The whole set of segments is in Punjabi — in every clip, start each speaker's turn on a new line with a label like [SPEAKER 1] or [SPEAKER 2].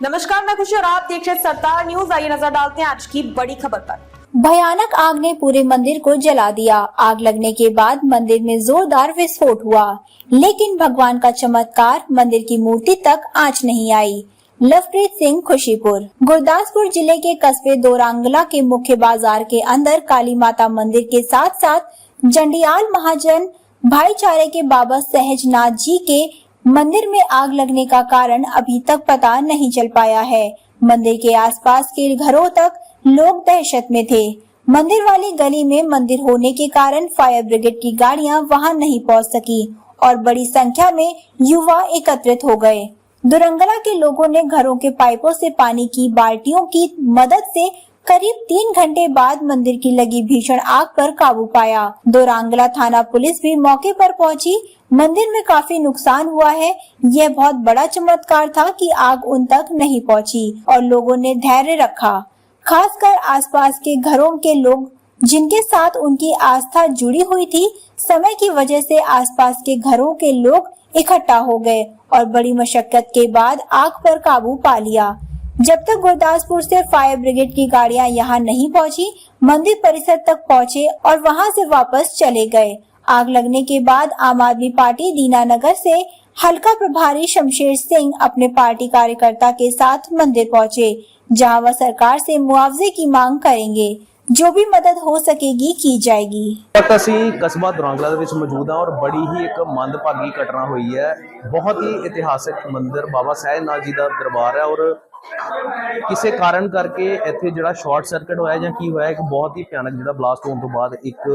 [SPEAKER 1] नमस्कार, मैं खुशी और आप देख रहे सरदार न्यूज़। आइए नज़र डालते हैं आज की बड़ी खबर पर।
[SPEAKER 2] भयानक आग ने पूरे मंदिर को जला दिया। आग लगने के बाद मंदिर में जोरदार विस्फोट हुआ। लेकिन भगवान का चमत्कार मंदिर की मूर्ति तक आँच नहीं आई। लवप्रीत सिंह, खुशीपुर। गुरदासपुर ज़िले के कस्बे दोरांगला के मुख्य बाज़ार के अंदर काली माता मंदिर के साथ साथ जंडियाल महाजन भाईचारे के बाबा सहजनाथ जी के मंदिर में आग लगने का कारण अभी तक पता नहीं चल पाया है। मंदिर के आसपास के घरों तक लोग दहशत में थे। मंदिर वाली गली में मंदिर होने के कारण फायर ब्रिगेड की गाड़ियाँ वहाँ नहीं पहुँच सकी और बड़ी संख्या में युवा एकत्रित हो गए। दुरंगला के लोगों ने घरों के पाइपों से पानी की बाल्टियों की मदद से करीब तीन घंटे बाद मंदिर की लगी भीषण आग पर काबू पाया। दोरांगला थाना पुलिस भी मौके पर पहुँची। मंदिर में काफ़ी नुकसान हुआ है। यह बहुत बड़ा चमत्कार था कि आग उन तक नहीं पहुँची और लोगों ने धैर्य रखा। खासकर आसपास के घरों के लोग, जिनके साथ उनकी आस्था जुड़ी हुई थी, समय की वजह से आसपास के घरों के लोग इकट्ठा हो गए और बड़ी मशक्कत के बाद आग पर काबू पा लिया। जब तक गुरदासपुर से फायर ब्रिगेड की गाड़ियां यहां नहीं पहुंची मंदिर परिसर तक पहुंचे और वहां से वापस चले गए आग लगने के बाद आम आदमी पार्टी दीनानगर से हल्का प्रभारी शमशेर सिंह अपने पार्टी कार्यकर्ता के साथ मंदिर पहुंचे जहां वह सरकार से मुआवजे की मांग करेंगे जो भी मदद हो सकेगी की जाएगी
[SPEAKER 3] ਤੱਕ ਅਸੀਂ ਕਸਬਾ ਦੁਰਾਂਗਲਾ ਦੇ ਵਿੱਚ ਮੌਜੂਦ ਹਾਂ ਔਰ ਬੜੀ ਹੀ ਇੱਕ ਮੰਦਭਾਗੀ ਘਟਨਾ ਹੋਈ ਹੈ ਬਹੁਤ ਹੀ ਇਤਿਹਾਸਕ ਮੰਦਿਰ ਬਾਬਾ ਸਾਹਿਬਨਾਥ ਜੀ ਦਾ ਦਰਬਾਰ ਹੈ ਔਰ ਕਿਸੇ ਕਾਰਨ ਕਰਕੇ ਇੱਥੇ ਜਿਹੜਾ ਸ਼ਾਰਟ ਸਰਕਟ ਹੋਇਆ ਜਾਂ ਕੀ ਹੋਇਆ, ਇੱਕ ਬਹੁਤ ਹੀ ਭਿਆਨਕ ਜਿਹੜਾ ਬਲਾਸਟ ਹੋਣ ਤੋਂ ਬਾਅਦ ਇੱਕ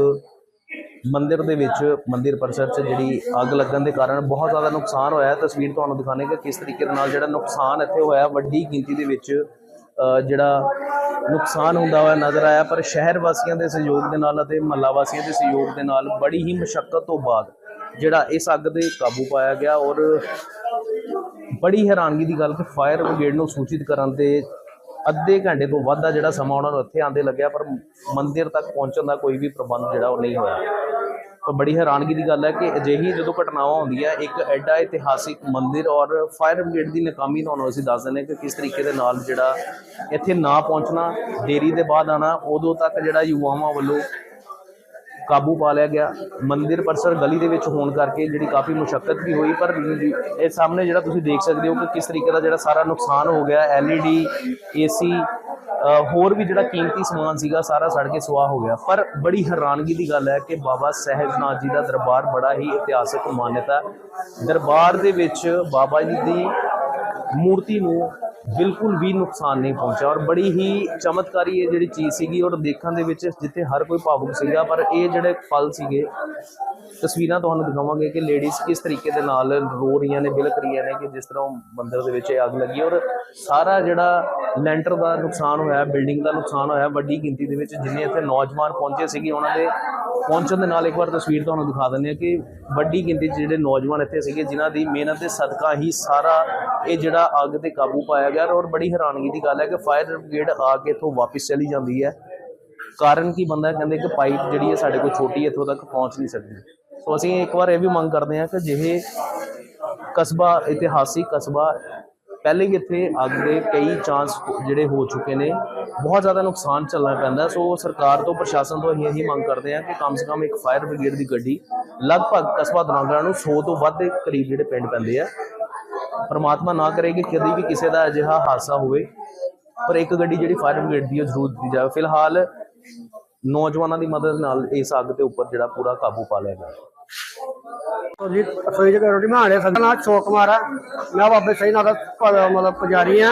[SPEAKER 3] ਮੰਦਿਰ ਦੇ ਵਿੱਚ, ਮੰਦਿਰ ਪਰਿਸਰ 'ਚ ਜਿਹੜੀ ਅੱਗ ਲੱਗਣ ਦੇ ਕਾਰਨ ਬਹੁਤ ਜ਼ਿਆਦਾ ਨੁਕਸਾਨ ਹੋਇਆ। ਤਸਵੀਰ ਤੁਹਾਨੂੰ ਦਿਖਾਣੇ ਕਿ ਕਿਸ ਤਰੀਕੇ ਦੇ ਨਾਲ ਜਿਹੜਾ ਨੁਕਸਾਨ ਇੱਥੇ ਹੋਇਆ, ਵੱਡੀ ਗਿਣਤੀ ਦੇ ਵਿੱਚ ਜਿਹੜਾ ਨੁਕਸਾਨ ਹੁੰਦਾ ਹੋਇਆ ਨਜ਼ਰ ਆਇਆ। ਪਰ ਸ਼ਹਿਰ ਵਾਸੀਆਂ ਦੇ ਸਹਿਯੋਗ ਦੇ ਨਾਲ ਅਤੇ ਮਹੱਲਾ ਵਾਸੀਆਂ ਦੇ ਸਹਿਯੋਗ ਦੇ ਨਾਲ ਬੜੀ ਹੀ ਮੁਸ਼ਕਲ ਤੋਂ ਬਾਅਦ ਜਿਹੜਾ ਇਸ ਅੱਗ ਦੇ ਕਾਬੂ ਪਾਇਆ ਗਿਆ ਔਰ ਬੜੀ ਹੈਰਾਨਗੀ ਦੀ ਗੱਲ ਕਿ ਫਾਇਰ ਬ੍ਰਿਗੇਡ ਨੂੰ ਸੂਚਿਤ ਕਰਨ ਤੇ ਅੱਧੇ ਘੰਟੇ ਤੋਂ ਵੱਧ ਦਾ ਜਿਹੜਾ ਸਮਾਂ ਉਹਨਾਂ ਨੂੰ ਇੱਥੇ ਆਂਦੇ ਲੱਗਿਆ, ਪਰ ਮੰਦਿਰ ਤੱਕ ਪਹੁੰਚਣ ਦਾ ਕੋਈ ਵੀ ਪ੍ਰਬੰਧ ਜਿਹੜਾ ਉਹ ਨਹੀਂ ਹੋਇਆ। ਤਾਂ ਬੜੀ ਹੈਰਾਨਗੀ ਦੀ ਗੱਲ ਹੈ ਕਿ ਅਜਿਹੀ ਜਦੋਂ ਘਟਨਾਵਾਂ ਹੁੰਦੀਆਂ, ਇੱਕ ਐਡਾ ਇਤਿਹਾਸਿਕ ਮੰਦਿਰ ਔਰ ਫਾਇਰ ਬ੍ਰਿਗੇਡ ਦੀ ਨਾਕਾਮੀ ਤੁਹਾਨੂੰ ਅਸੀਂ ਦੱਸ ਦਿੰਦੇ ਹਾਂ ਕਿ ਕਿਸ ਤਰੀਕੇ ਦੇ ਨਾਲ ਜਿਹੜਾ ਇੱਥੇ ਨਾ ਪਹੁੰਚਣਾ, ਦੇਰੀ ਦੇ ਬਾਅਦ ਆਣਾ ਉਦੋਂ ਤੱਕ ਜਿਹੜਾ ਯੁਵਾਵਾਂ ਵੱਲੋਂ ਕਾਬੂ ਪਾ ਲਿਆ ਗਿਆ ਮੰਦਿਰ ਪਰਸਰ ਗਲੀ ਦੇ ਵਿੱਚ ਹੋਣ ਕਰਕੇ ਜਿਹੜੀ ਕਾਫੀ ਮੁਸ਼ਕਲ ਵੀ ਹੋਈ, ਪਰ ਇਹ ਸਾਹਮਣੇ ਜਿਹੜਾ ਤੁਸੀਂ ਦੇਖ ਸਕਦੇ ਹੋ ਕਿ ਕਿਸ ਤਰੀਕੇ ਦਾ ਜਿਹੜਾ ਸਾਰਾ ਨੁਕਸਾਨ ਹੋ ਗਿਆ ਐਲਈਡੀ ਏਸੀ ਹੋਰ ਵੀ ਜਿਹੜਾ ਕੀਮਤੀ ਸਮਾਨ ਸੀਗਾ, ਸਾਰਾ ਸੜ ਕੇ ਸੁਆਹ ਹੋ ਗਿਆ ਪਰ ਬੜੀ ਹੈਰਾਨਗੀ ਦੀ ਗੱਲ ਹੈ ਕਿ ਬਾਬਾ ਸਾਹਿਬਨਾਥ ਜੀ ਦਾ ਦਰਬਾਰ ਬੜਾ ਹੀ ਇਤਿਹਾਸਕ ਮਾਨਤਾ ਹੈ। ਦਰਬਾਰ ਦੇ ਵਿੱਚ ਬਾਬਾ ਜੀ ਦੀ ਮੂਰਤੀ ਨੂੰ ਬਿਲਕੁਲ ਵੀ ਨੁਕਸਾਨ ਨਹੀਂ ਪਹੁੰਚਿਆ ਔਰ ਬੜੀ ਹੀ ਚਮਤਕਾਰੀ ਇਹ ਜਿਹੜੀ ਚੀਜ਼ ਸੀਗੀ ਔਰ ਦੇਖਣ ਦੇ ਵਿੱਚ ਜਿੱਥੇ ਹਰ ਕੋਈ ਭਾਵੁਕ ਸੀਗਾ, ਪਰ ਇਹ ਜਿਹੜੇ ਪਲ ਸੀਗੇ, ਤਸਵੀਰਾਂ ਤੁਹਾਨੂੰ ਦਿਖਾਵਾਂਗੇ ਕਿ ਲੇਡੀਜ਼ ਕਿਸ ਤਰੀਕੇ ਦੇ ਨਾਲ ਰੋ ਰਹੀਆਂ ਨੇ, ਬਿਲਕ ਰਹੀਆਂ ਨੇ ਕਿ ਜਿਸ ਤਰ੍ਹਾਂ ਉਹ ਮੰਦਿਰ ਦੇ ਵਿੱਚ ਇਹ ਅੱਗ ਲੱਗੀ ਔਰ ਸਾਰਾ ਜਿਹੜਾ ਲੈਂਟਰ ਦਾ ਨੁਕਸਾਨ ਹੋਇਆ, ਬਿਲਡਿੰਗ ਦਾ ਨੁਕਸਾਨ ਹੋਇਆ ਵੱਡੀ ਗਿਣਤੀ ਦੇ ਵਿੱਚ, ਜਿੰਨੇ ਇੱਥੇ ਨੌਜਵਾਨ ਪਹੁੰਚੇ ਸੀਗੇ, ਉਹਨਾਂ ਦੇ ਪਹੁੰਚਣ ਦੇ ਨਾਲ ਇੱਕ ਵਾਰ ਤਸਵੀਰ ਤੁਹਾਨੂੰ ਦਿਖਾ ਦਿੰਦੇ ਆ ਕਿ ਵੱਡੀ ਗਿਣਤੀ 'ਚ ਜਿਹੜੇ ਨੌਜਵਾਨ ਇੱਥੇ ਸੀਗੇ, ਜਿਨ੍ਹਾਂ ਦੀ ਮਿਹਨਤ ਦੇ ਸਦਕਾ ਹੀ ਸਾਰਾ ਇਹ ਜਿਹੜਾ ਅੱਗ ਤੇ ਕਾਬੂ ਪਾਇਆ ਗਿਆ। ਔਰ ਬੜੀ ਹੈਰਾਨਗੀ ਦੀ ਗੱਲ ਹੈ ਕਿ ਫਾਇਰ ਬ੍ਰਿਗੇਡ ਆ ਕੇ ਇੱਥੋਂ ਵਾਪਸ ਚਲੀ ਜਾਂਦੀ ਹੈ। ਕਾਰਨ ਕੀ ਬੰਦਾ ਕਹਿੰਦੇ ਕਿ ਪਾਈਪ ਜਿਹੜੀ ਹੈ ਸਾਡੇ ਕੋਲ ਛੋਟੀ ਇੱਥੋਂ ਤੱਕ ਪਹੁੰਚ ਨਹੀਂ ਸਕਦੀ। ਸੋ ਅਸੀਂ ਇੱਕ ਵਾਰ ਇਹ ਵੀ ਮੰਗ ਕਰਦੇ ਹਾਂ ਕਿ ਜਿਹੇ ਕਸਬਾ, ਇਤਿਹਾਸਿਕ ਕਸਬਾ ਪਹਿਲੇ ਹੀ ਇੱਥੇ ਅੱਗ ਦੇ ਕਈ ਚਾਂਸ ਜਿਹੜੇ ਹੋ ਚੁੱਕੇ ਨੇ, ਬਹੁਤ ਜ਼ਿਆਦਾ ਨੁਕਸਾਨ ਚੱਲਣਾ ਪੈਂਦਾ ਸੋ ਸਰਕਾਰ ਤੋਂ, ਪ੍ਰਸ਼ਾਸਨ ਤੋਂ ਅਸੀਂ ਇਹੀ ਮੰਗ ਕਰਦੇ ਹਾਂ ਕਿ ਕਮ ਸੇ ਕਮ ਇੱਕ ਫਾਇਰ ਬ੍ਰਿਗੇਡ ਦੀ ਗੱਡੀ ਲਗਭਗ ਕਸਬਾ ਦਰਾਂਗਲਾ ਨੂੰ 100 ਤੋਂ ਵੱਧ ਦੇ ਕਰੀਬ ਜਿਹੜੇ ਪਿੰਡ ਪੈਂਦੇ ਆ। ਪਰਮਾਤਮਾ ਨਾ ਕਰੇ ਕਿ ਕਦੀ ਵੀ ਕਿਸੇ ਦਾ ਅਜਿਹਾ ਹਾਦਸਾ ਹੋਵੇ, ਪਰ ਇੱਕ ਗੱਡੀ ਜਿਹੜੀ ਫਾਇਰ ਬ੍ਰਿਗੇਡ ਦੀ ਜ਼ਰੂਰ ਦਿੱਤੀ ਜਾਵੇ। ਫਿਲਹਾਲ ਨੌਜਵਾਨਾਂ ਦੀ ਮਦਦ ਨਾਲ ਇਸ ਅੱਗ ਦੇ ਉੱਪਰ ਜਿਹੜਾ ਪੂਰਾ ਕਾਬੂ ਪਾ ਲਿਆ ਗਿਆ।
[SPEAKER 4] ਜੀ ਅਸਲੀ ਜਗ੍ਹਾ ਰੋਟੀ ਬਣਾਣੇ ਸਦਾ ਨਾ ਸ਼ੋਕ ਮਾਰਾ। ਮੈਂ ਬਾਬੇ ਸਹੀ ਨਾਲ ਮਤਲਬ ਪੁਜਾਰੀ ਆ।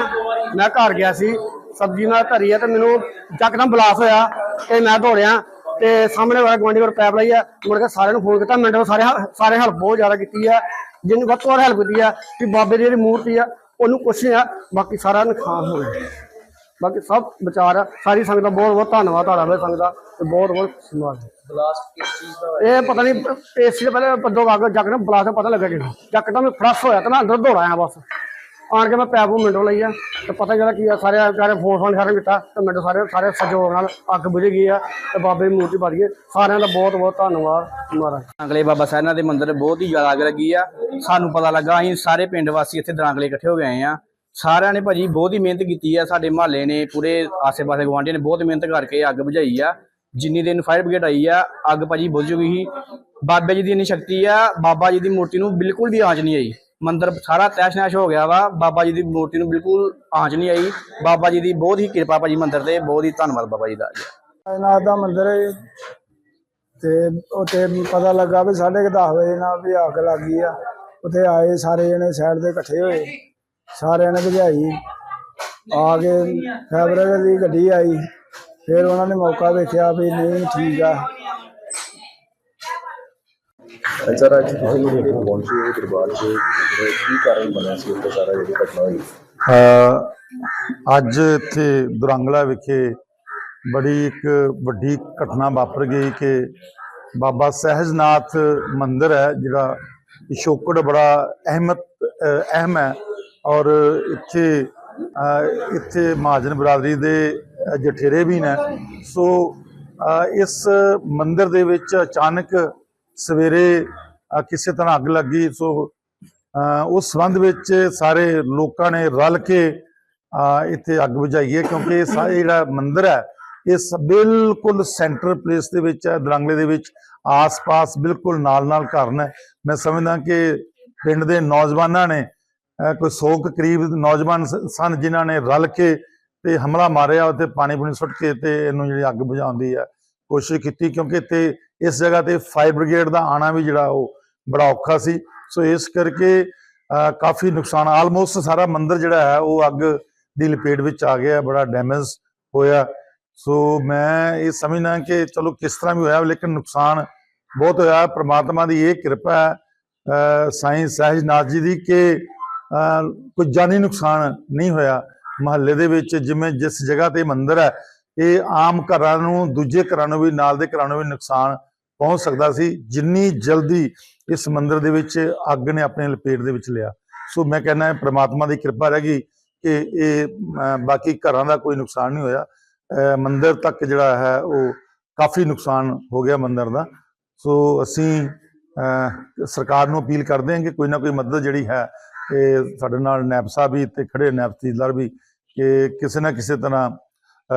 [SPEAKER 4] ਮੈਂ ਘਰ ਗਿਆ ਸੀ, ਸਬਜ਼ੀ ਮੈਂ ਧਰੀ ਆ ਤੇ ਮੈਨੂੰ ਜਕਦਮ ਬਲਾਸ ਹੋਇਆ ਤੇ ਮੈਂ ਦੌੜਿਆ ਤੇ ਸਾਹਮਣੇ ਵਾਲਾ ਗਵਾਂਢੀ ਕੋਲ ਪੈਪ ਲਈ ਆ। ਮੁੜ ਕੇ ਸਾਰਿਆਂ ਨੂੰ ਫੋਨ ਕੀਤਾ ਮਿੰਟ ਵਿੱਚ ਸਾਰੇ ਸਾਰੇ ਹੈਲਪ ਬਹੁਤ ਜ਼ਿਆਦਾ ਕੀਤੀ ਆ। ਜਿੰਨੀ ਵੱਧ ਤੋਂ ਵੱਧ ਹੈਲਪ ਕੀਤੀ ਆ ਕਿ ਬਾਬੇ ਦੀ ਜਿਹੜੀ ਮੂਰਤੀ ਆ, ਉਹਨੂੰ ਕੁਛ ਆ, ਬਾਕੀ ਸਾਰਾ ਨੁਕਸਾਨ ਹੋ ਗਿਆ। ਬਾਕੀ ਸਭ ਵਿਚਾਰ ਆ। ਸਾਰੀ ਸੰਗਤ ਦਾ ਬਹੁਤ ਬਹੁਤ ਧੰਨਵਾਦ ਤੁਹਾਡਾ ਬਈ ਸੰਗਤ ਦਾ। ਤੇ ਬਹੁਤ ਬਹੁਤ ਧੰਨਵਾਦ।
[SPEAKER 3] ਬਲਾਸਟ ਕਿਸ ਚੀਜ਼ ਦਾ
[SPEAKER 4] ਇਹ ਪਤਾ ਨਹੀਂ ਏਸੀ ਦੇ ਪਹਿਲੇ ਪੱਦੋ ਅੱਗ ਜੱਕ ਨੇ ਬਲਾਸ ਦਾ ਪਤਾ ਲੱਗਾ ਕਿ ਜੱਕਦਮ ਫਰਸ਼ ਹੋਇਆ ਤੇ ਮੈਂ ਅੰਦਰ ਦੌੜ ਆਇਆ ਬਸ। ਆਣ ਕੇ ਮੈਂ ਪੈਪ ਨੂੰ ਮਿੰਟੋ ਲਈ ਆ ਤੇ ਪਤਾ ਜਿਹੜਾ ਕੀ ਆ ਸਾਰੇ ਸਾਰੇ ਫੋਨ ਫੋਨ ਸਾਰੇ ਕੀਤਾ ਤੇ ਮਿੰਟੋ ਸਾਰੇ ਸਾਰੇ ਸਹਿਯੋਗ ਨਾਲ ਅੱਗ ਬੁਝ ਗਈ ਆ ਤੇ ਬਾਬੇ ਦੀ ਮੂਰਤੀ ਬਚ ਗਈ। ਸਾਰਿਆਂ ਦਾ ਬਹੁਤ ਬਹੁਤ ਧੰਨਵਾਦ ਮਹਾਰਾਜ।
[SPEAKER 5] ਦਰਾਂਗਲੇ ਬਾਬਾ ਸਾਹਿਬ ਦੇ ਮੰਦਿਰ ਬਹੁਤ ਹੀ ਜ਼ਿਆਦਾ ਅੱਗ ਲੱਗੀ ਆ। ਸਾਨੂੰ ਪਤਾ ਲੱਗਾ ਅਸੀਂ ਸਾਰੇ ਪਿੰਡ ਵਾਸੀ ਇੱਥੇ ਦਰਾਂਗਲੇ ਇਕੱਠੇ ਹੋ ਗਏ ਆ। ਸਾਰਿਆਂ ਨੇ ਭਾਜੀ ਬਹੁਤ ਹੀ ਮਿਹਨਤ ਕੀਤੀ ਆ ਸਾਡੇ ਮਹੱਲੇ ਨੇ ਪੂਰੇ ਆਸੇ-ਪਾਸੇ ਗਵਾਂਢੀਆਂ ਨੇ ਬਹੁਤ ਮਿਹਨਤ ਕਰਕੇ ਅੱਗ ਬੁਝਾਈ ਆ। ਜਿੰਨੀ ਦਿਨ ਫਾਇਰ ਬ੍ਰਿਗੇਡ ਆਈ ਆ, ਅੱਗ ਭਾਜੀ ਬੁਝ ਚੁੱਕੀ ਸੀ। ਬਾਬੇ ਜੀ ਦੀ ਇੰਨੀ ਸ਼ਕਤੀ ਆ, ਬਾਬਾ ਜੀ ਦੀ ਮੂਰਤੀ ਨੂੰ ਬਿਲਕੁਲ ਵੀ ਆਂਚ ਨਹੀਂ ਆਈ। ਮੰਦਿਰ ਸਾਰਾ ਤੈਸ਼-ਨੈਸ਼ ਹੋ ਗਿਆ ਵਾ, ਬਾਬਾ ਜੀ ਦੀ ਮੂਰਤੀ ਨੂੰ ਬਿਲਕੁਲ ਆਂਚ ਨਹੀਂ ਆਈ। ਬਾਬਾ ਜੀ ਦੀ ਬਹੁਤ ਹੀ ਕਿਰਪਾ ਭਾਜੀ ਮੰਦਿਰ ਤੇ, ਬਹੁਤ ਹੀ ਧੰਨਵਾਦ ਬਾਬਾ ਜੀ ਦਾ।
[SPEAKER 6] ਨਾਥ ਦਾ ਮੰਦਿਰ ਹੈ ਤੇ ਉੱਥੇ ਪਤਾ ਲੱਗਾ ਵੀ ਸਾਢੇ ਕੁ ਦਸ ਵਜੇ ਨਾਲ ਵੀ ਅੱਗ ਲੱਗ ਗਈ ਆ। ਉੱਥੇ ਆਏ ਸਾਰੇ ਜਣੇ ਸਾਈਡ ਦੇ ਇਕੱਠੇ ਹੋਏ। ਸਾਰਿਆਂ ਨੇ ਭਜਾਈ। ਆ ਕੇ ਫੈਬਰਿਕ ਦੀ ਗੱਡੀ ਆਈ। ਫਿਰ ਉਹਨਾਂ ਨੇ ਮੌਕਾ ਵੇਖਿਆ ਵੀ ਨਹੀਂ ਠੀਕ ਆ।
[SPEAKER 3] ਸਰ ਅੱਜ ਤੁਸੀਂ ਜਿਹੜੇ ਪਹੁੰਚੇ ਹੋ ਦਰਬਾਰ 'ਚ। ਕੀ ਕਾਰਨ ਬਣਿਆ ਸੀ ਉੱਥੇ ਸਾਰਾ ਜਿਹੜੀ ਘਟਨਾ ਹੋਈ?
[SPEAKER 7] ਅ, ਅੱਜ ਇੱਥੇ ਦੁਰੰਗਲਾ ਵਿਖੇ ਬੜੀ ਇੱਕ ਵੱਡੀ ਘਟਨਾ ਵਾਪਰ ਗਈ ਕਿ ਬਾਬਾ ਸਹਿਜਨਾਥ ਮੰਦਿਰ ਹੈ ਜਿਹੜਾ ਪਿਛੋਕੜ ਬੜਾ ਅਹਿਮਤ ਅਹਿਮ ਹੈ। ਔਰ ਇੱਥੇ ਇੱਥੇ ਮਹਾਜਨ ਬਰਾਦਰੀ ਦੇ ਜਠੇਰੇ ਵੀ ਨੇ। ਸੋ ਇਸ ਮੰਦਿਰ ਦੇ ਵਿੱਚ ਅਚਾਨਕ ਸਵੇਰੇ ਕਿਸੇ ਤਰ੍ਹਾਂ ਅੱਗ ਲੱਗੀ। ਸੋ ਉਸ ਸੰਬੰਧ ਵਿੱਚ ਸਾਰੇ ਲੋਕਾਂ ਨੇ ਰਲ ਕੇ ਇੱਥੇ ਅੱਗ ਬੁਝਾਈ ਹੈ ਕਿਉਂਕਿ ਇਹ ਸਾ- ਜਿਹੜਾ ਮੰਦਿਰ ਹੈ, ਇਹ ਸ- ਬਿਲਕੁਲ ਸੈਂਟਰ ਪਲੇਸ ਦੇ ਵਿੱਚ ਹੈ, ਦਰੰਗਲੇ ਦੇ ਵਿੱਚ। ਆਸ-ਪਾਸ ਬਿਲਕੁਲ ਨਾਲ-ਨਾਲ ਘਰ ਨੇ। ਮੈਂ ਸਮਝਦਾ ਕਿ ਪਿੰਡ ਦੇ ਨੌਜਵਾਨਾਂ ਨੇ ਕੋਈ 100 ਕੁ ਕਰੀਬ ਨੌਜਵਾਨ ਸ- ਸਨ ਜਿਨ੍ਹਾਂ ਨੇ ਰਲ ਕੇ ਤੇ ਹਮਲਾ ਮਾਰਿਆ ਉੱਤੇ ਪਾਣੀ ਪੂਣੀ ਸੁੱਟ ਕੇ ਤੇ ਇਹਨੂੰ ਜਿਹੜੀ ਅੱਗ ਬੁਝਾਉਣ ਦੀ ਹੈ ਕੋਸ਼ਿਸ਼ ਕੀਤੀ ਕਿਉਂਕਿ ਤੇ ਇਸ ਜਗ੍ਹਾ ਤੇ ਫਾਇਰ ਬ੍ਰਿਗੇਡ ਦਾ ਆਣਾ ਵੀ ਜਿਹੜਾ ਉਹ ਬੜਾ ਔਖਾ ਸੀ। ਸੋ ਇਸ ਕਰਕੇ ਕਾਫੀ ਨੁਕਸਾਨ ਆਲਮੋਸਟ ਸਾਰਾ ਮੰਦਿਰ ਜਿਹੜਾ ਹੈ ਉਹ ਅੱਗ ਦੀ ਲਪੇਟ ਵਿੱਚ ਆ ਗਿਆ ਬੜਾ ਡੈਮੇਜ ਹੋਇਆ। ਸੋ ਮੈਂ ਇਹ ਸਮਝਦਾ ਕਿ ਚਲੋ ਕਿਸ ਤਰ੍ਹਾਂ ਵੀ ਹੋਇਆ ਲੇਕਿਨ ਨੁਕਸਾਨ ਬਹੁਤ ਹੋਇਆ। ਪ੍ਰਮਾਤਮਾ ਦੀ ਇਹ ਕਿਰਪਾ ਹੈ ਅ, ਸਾਈਂ ਸਹਿਜਨਾਥ ਜੀ ਦੀ ਕਿ ਕੋਈ ਜਾਨੀ ਨੁਕਸਾਨ ਨਹੀਂ ਹੋਇਆ। ਮਹੱਲੇ ਦੇ ਵਿੱਚ ਜਿਵੇਂ ਜਿਸ ਜਗ੍ਹਾ ਤੇ ਮੰਦਿਰ ਹੈ ਇਹ ਆਮ ਘਰਾਂ ਨੂੰ ਦੂਜੇ ਘਰਾਂ ਨੂੰ ਵੀ ਨਾਲ ਦੇ ਘਰਾਂ ਨੂੰ ਵੀ ਨੁਕਸਾਨ ਪਹੁੰਚ ਸਕਦਾ ਸੀ। ਜਿੰਨੀ ਜਲਦੀ ਇਸ ਮੰਦਿਰ ਦੇ ਵਿੱਚ ਅੱਗ ਨੇ ਆਪਣੇ ਲਪੇਟ ਦੇ ਵਿੱਚ ਲਿਆ। ਸੋ ਮੈਂ ਕਹਿੰਦਾ ਹਾਂ ਪ੍ਰਮਾਤਮਾ ਦੀ ਕਿਰਪਾ ਰਹਿ ਗਈ ਕਿ ਇਹ ਬਾਕੀ ਘਰਾਂ ਦਾ ਕੋਈ ਨੁਕਸਾਨ ਨਹੀਂ ਹੋਇਆ। ਅਹ, ਮੰਦਿਰ ਤੱਕ ਜਿਹੜਾ ਹੈ ਉਹ ਕਾਫੀ ਨੁਕਸਾਨ ਹੋ ਗਿਆ ਮੰਦਿਰ ਦਾ। ਸੋ ਅਸੀਂ ਸਰਕਾਰ ਨੂੰ ਅਪੀਲ ਕਰਦੇ ਹਾਂ ਕਿ ਕੋਈ ਨਾ ਕੋਈ ਮਦਦ ਜਿਹੜੀ ਹੈ ਇਹ ਸਾਡੇ ਨਾਲ ਨੈਬ ਸਾਹਿਬ ਵੀ ਤੇ ਖੜੇ ਨੈਬ ਤਹਿਸੀਲਦਾਰ ਵੀ ਕਿ ਕਿਸੇ ਨਾ ਕਿਸੇ ਤਰ੍ਹਾਂ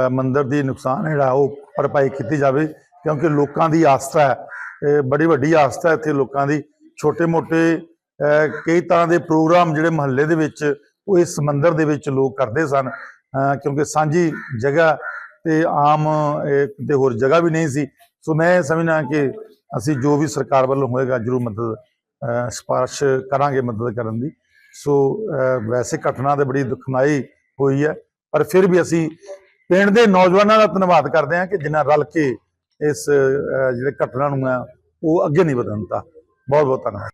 [SPEAKER 7] ਮੰਦਰ ਦੀ ਨੁਕਸਾਨ ਜਿਹੜਾ ਉਹ ਭਰਪਾਈ ਕੀਤੀ ਜਾਵੇ ਕਿਉਂਕਿ ਲੋਕਾਂ ਦੀ ਆਸਥਾ ਹੈ। ਬੜੀ ਵੱਡੀ ਆਸਥਾ ਇੱਥੇ ਲੋਕਾਂ ਦੀ। ਛੋਟੇ-ਮੋਟੇ ਕਈ ਤਰ੍ਹਾਂ ਦੇ ਪ੍ਰੋਗਰਾਮ ਜਿਹੜੇ ਮਹੱਲੇ ਦੇ ਵਿੱਚ ਉਹ ਇਸ ਮੰਦਰ ਦੇ ਵਿੱਚ ਲੋਕ ਕਰਦੇ ਸਨ। ਕਿਉਂਕਿ ਸਾਂਝੀ ਜਗ੍ਹਾ ਤੇ ਆਮ ਕਿਤੇ ਹੋਰ ਜਗ੍ਹਾ ਵੀ ਨਹੀਂ ਸੀ। ਸੋ ਮੈਂ ਸਮਝਣਾ ਕਿ ਅਸੀਂ ਜੋ ਵੀ ਸਰਕਾਰ ਵੱਲੋਂ ਹੋਏਗਾ ਜ਼ਰੂਰ ਮਦਦ ਅਹ, ਕਰਾਂਗੇ ਮਦਦ ਕਰਨ ਦੀ। ਸੋ ਵੈਸੇ ਘਟਨਾ ਤੇ ਬੜੀ ਦੁਖਦਾਈ ਹੋਈ ਹੈ। ਪਰ ਫਿਰ ਵੀ ਅਸੀਂ ਪਿੰਡ ਦੇ ਨੌਜਵਾਨਾਂ ਦਾ ਧੰਨਵਾਦ ਕਰਦੇ ਹਾਂ ਕਿ ਜਿਨ੍ਹਾਂ ਰਲ ਕੇ ਇਸ ਜਿਹੜੇ ਘਟਨਾ ਨੂੰ ਹੈ ਉਹ ਅੱਗੇ ਨਹੀਂ ਵਧਣ ਦਿੱਤਾ। ਬਹੁਤ ਬਹੁਤ ਧੰਨਵਾਦ।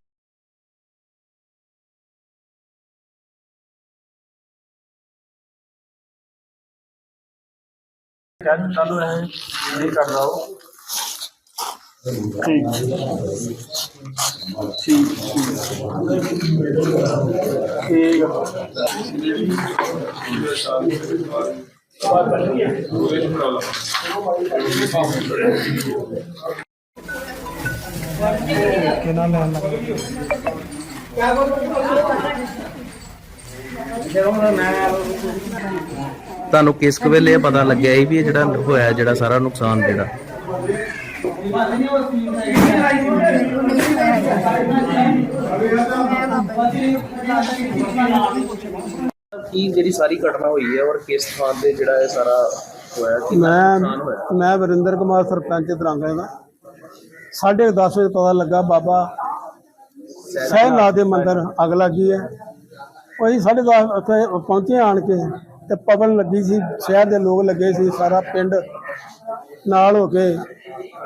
[SPEAKER 3] ਤੁਹਾਨੂੰ ਕਿਸ ਕੁ ਵੇਲੇ ਇਹ ਪਤਾ ਲੱਗਿਆ ਸੀ ਵੀ ਇਹ ਜਿਹੜਾ ਹੋਇਆ ਜਿਹੜਾ ਸਾਰਾ ਨੁਕਸਾਨ ਜਿਹੜਾ? ਕੀ ਜਿਹੜੀ ਸਾਰੀ ਘਟਨਾ ਹੋਈ ਹੈ ਔਰ ਕਿਸ ਥਾਂ ਤੇ ਜਿਹੜਾ ਇਹ ਸਾਰਾ ਹੋਇਆ ਕਿੰਨਾ
[SPEAKER 6] ਮੈਂ
[SPEAKER 3] ਨੁਕਸਾਨ ਹੋਇਆ?
[SPEAKER 6] ਮੈਂ ਵਰਿੰਦਰ ਕੁਮਾਰ ਸਰਪੰਚ ਦਰਾਂਗੇ ਦਾ। ਸਾਢੇ ਕੁ ਦਸ ਵਜੇ ਪਤਾ ਲੱਗਾ ਬਾਬਾ ਸਹਿਨਾਥ ਦੇ ਮੰਦਿਰ ਅੱਗ ਲੱਗੀ ਹੈ। ਉਹ ਅਸੀਂ ਸਾਢੇ ਦਸ ਉੱਥੇ ਪਹੁੰਚੇ ਆਣ ਕੇ। ਤੇ ਪਵਨ ਲੱਗੀ ਸੀ ਸ਼ਹਿਰ ਦੇ ਲੋਕ ਲੱਗੇ ਸੀ ਸਾਰਾ ਪਿੰਡ ਨਾਲ ਹੋ ਕੇ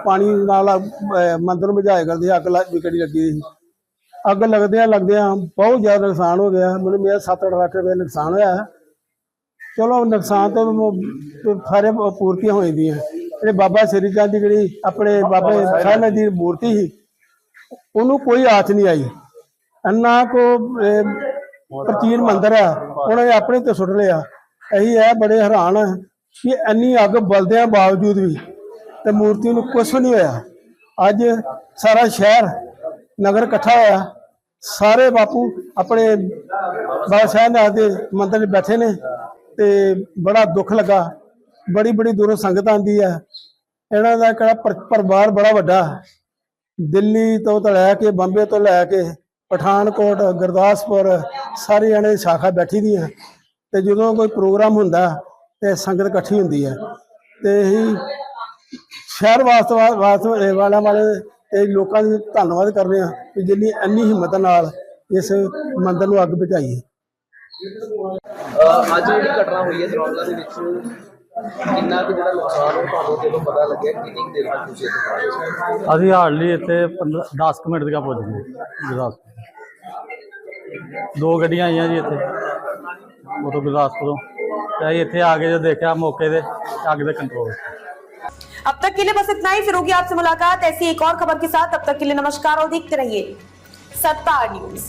[SPEAKER 6] ਪਾਣੀ ਨਾਲ ਅਹ, ਮੰਦਿਰ ਬੁਝਾਏ ਕਰਦੇ ਅੱਗ ਲੱਗ ਵਿਕੜੀ ਲੱਗੀ ਸੀ। ਅੱਗ ਲੱਗਦਿਆਂ ਲੱਗਦਿਆਂ ਬਹੁਤ ਜ਼ਿਆਦਾ ਨੁਕਸਾਨ ਹੋ ਗਿਆ। ਮੈਨੂੰ ਮੇਰਾ 7-8 ਲੱਖ ਰੁਪਏ ਨੁਕਸਾਨ ਹੋਇਆ। ਚਲੋ ਨੁਕਸਾਨ ਤੋਂ ਮ- ਸਾਰੇ ਪੂਰਤੀਆਂ ਹੋ ਜਾਂਦੀਆਂ ਜਿਹੜੇ ਬਾਬਾ ਸ੍ਰੀ ਚੰਦ ਦੀ ਜਿਹੜੀ ਆਪਣੇ ਬਾਬਾ ਸਾਹਿਬ ਦੀ ਮੂਰਤੀ ਸੀ ਉਹਨੂੰ ਕੋਈ ਆਚ ਨਹੀਂ ਆਈ। ਅੰਨਾ ਕੋ ਅਹ, ਪ੍ਰਾਚੀਨ ਮੰਦਿਰ ਹੈ ਉਹਨਾਂ ਨੇ ਆਪਣੇ ਤੇ ਸੁੱਟ ਲਿਆ। ਅਸੀਂ ਇਹ ਬੜੇ ਹੈਰਾਨ ਹਾਂ ਕਿ ਇੰਨੀ ਅੱਗ ਬਲਦਿਆਂ ਬਾਵਜੂਦ ਵੀ ਤੇ ਮੂਰਤੀ ਨੂੰ ਕੁਝ ਨਹੀਂ ਹੋਇਆ। ਅੱਜ ਸਾਰਾ ਸ਼ਹਿਰ, ਨਗਰ ਇਕੱਠਾ ਹੋਇਆ। ਸਾਰੇ ਬਾਪੂ ਆਪਣੇ ਬਾਬਾ ਸਾਹਿਬ ਦੇ ਮੰਦਰ 'ਚ ਬੈਠੇ ਨੇ ਤੇ ਬੜਾ ਦੁੱਖ ਲੱਗਾ। ਬੜੀ ਬੜੀ ਦੂਰੋਂ ਸੰਗਤ ਆਂਦੀ ਹੈ। ਇਹਨਾਂ ਦਾ ਕਿਹੜਾ ਪਰਿਵਾਰ ਬੜਾ ਵੱਡਾ ਦਿੱਲੀ ਤੋਂ ਲੈ ਕੇ, ਬੰਬੇ ਤੋਂ ਲੈ ਕੇ, ਪਠਾਨਕੋਟ, ਗੁਰਦਾਸਪੁਰ, ਸਾਰੇ ਜਣੇ ਸ਼ਾਖਾ ਬੈਠੀ ਦੀਆਂ। ਤੇ ਜਦੋਂ ਕੋਈ ਪ੍ਰੋਗਰਾਮ ਹੁੰਦਾ ਤੇ ਸੰਗਤ ਇਕੱਠੀ ਹੁੰਦੀ ਹੈ। ਤੇ ਇਹੀ ਸ਼ਹਿਰ ਵਾਸਤੇ ਵਾਲਾ ਵਾਲੇ ਤੇ ਲੋਕਾਂ ਦਾ ਧੰਨਵਾਦ ਕਰਦੇ ਆ ਕਿ ਜਿੰਨੀ ਇੰਨੀ ਹਿੰਮਤ ਨਾਲ ਇਸ ਮੰਦਰ ਨੂੰ ਅੱਗ ਬੁਝਾਈ ਹੈ।
[SPEAKER 3] ਅੱਜ ਜਿਹੜੀ ਘਟਨਾ ਹੋਈ ਹੈ ਦਰੌਂਗਲਾ ਦੇ ਵਿੱਚ ਕਿੰਨਾ ਕੁ ਜਿਹੜਾ ਨੁਕਸਾਨ ਉਹ ਤੁਹਾਨੂੰ ਜਦੋਂ ਪਤਾ ਲੱਗਿਆ? ਕਿੰਨੀ ਦੇਰ ਤੱਕ ਤੁਸੀਂ ਇੱਥੇ?
[SPEAKER 8] ਅਸੀਂ ਹਾਰਡਲੀ ਇੱਥੇ 10 ਮਿੰਟ ਤੱਕ ਪਹੁੰਚ ਗਏ। ਗੁਰਦਾਸਪੁਰ ਦੋ ਗੱਡੀਆਂ ਆਈਆਂ ਜੀ ਇੱਥੇ। ਉਦੋਂ ਗੁਰਦਾਸਪੁਰੋਂ ਤੇ ਅਸੀਂ ਇੱਥੇ ਆ ਕੇ ਜੋ ਦੇਖਿਆ ਮੌਕੇ ਤੇ ਅੱਗ ਦੇ ਕੰਟਰੋਲ
[SPEAKER 1] अब तक के लिए बस इतना ही फिर होगी आपसे मुलाकात ऐसी एक और खबर के साथ तब तक के लिए नमस्कार और देखते रहिए सत्ता न्यूज